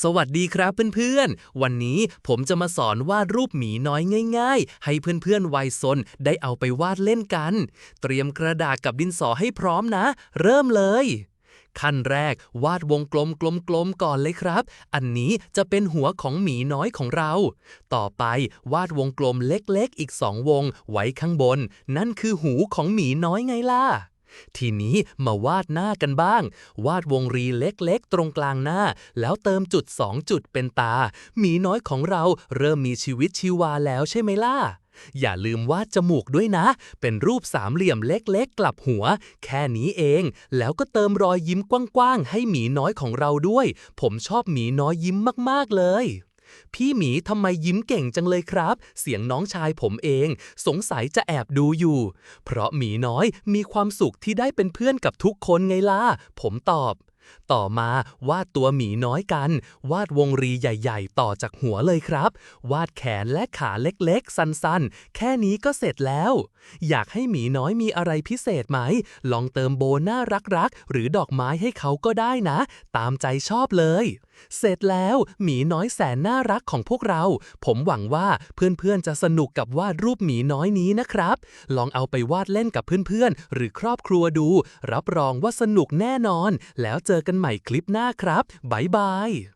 สวัสดีครับเพื่อนๆ วันนี้ผมจะมาสอนวาดรูปหมีน้อยง่าย ๆ ให้เพื่อนๆวัยซนได้เอาไปวาดเล่นกัน เตรียมกระดาษกับดินสอให้พร้อมนะ เริ่มเลย ขั้นแรกวาดวงกลมกลมๆก่อนเลยครับ อันนี้จะเป็นหัวของหมีน้อยของเรา ต่อไปวาดวงกลมเล็กๆ อีกสองวงไว้ข้างบน นั่นคือหูของหมีน้อยไงล่ะ ทีนี้มาวาดหน้ากันบ้าง วาดวงรีเล็กๆ ตรงกลางหน้า แล้วเติมจุด 2 จุดเป็นตา หมีน้อยของเราเริ่มมีชีวิตชีวาแล้วใช่ไหมล่ะ อย่าลืมวาดจมูกด้วยนะ เป็นรูปสามเหลี่ยมเล็กๆ กลับหัว แค่นี้เอง แล้วก็เติมรอยยิ้มกว้างๆ ให้หมีน้อยของเราด้วย ผมชอบหมีน้อยยิ้มมากๆเลย พี่หมีทำไมยิ้มเก่งจังเลยครับ เสียงน้องชายผมเอง สงสัยจะแอบดูอยู่ เพราะหมีน้อยมีความสุขที่ได้เป็นเพื่อนกับทุกคนไงล่ะ ผมตอบ ต่อมาวาดตัวหมีน้อยกัน วาดวงรีใหญ่ ๆ ต่อจากหัวเลยครับ วาดแขนและขาเล็กๆ สั้นๆ แค่นี้ก็เสร็จแล้ว อยากให้หมีน้อยมีอะไรพิเศษไหม ลองเติมโบน่ารักๆ หรือดอกไม้ให้เขาก็ได้นะ ตามใจชอบเลย เสร็จแล้วหมีน้อยแสนน่ารักของพวกเรา ผมหวังว่าเพื่อนๆจะสนุกกับวาดรูปหมีน้อยนี้นะครับ ลองเอาไปวาดเล่นกับเพื่อนๆ หรือครอบครัวดู รับรองว่าสนุกแน่นอน แล้วเจอกันใหม่คลิปหน้าครับบ๊ายบาย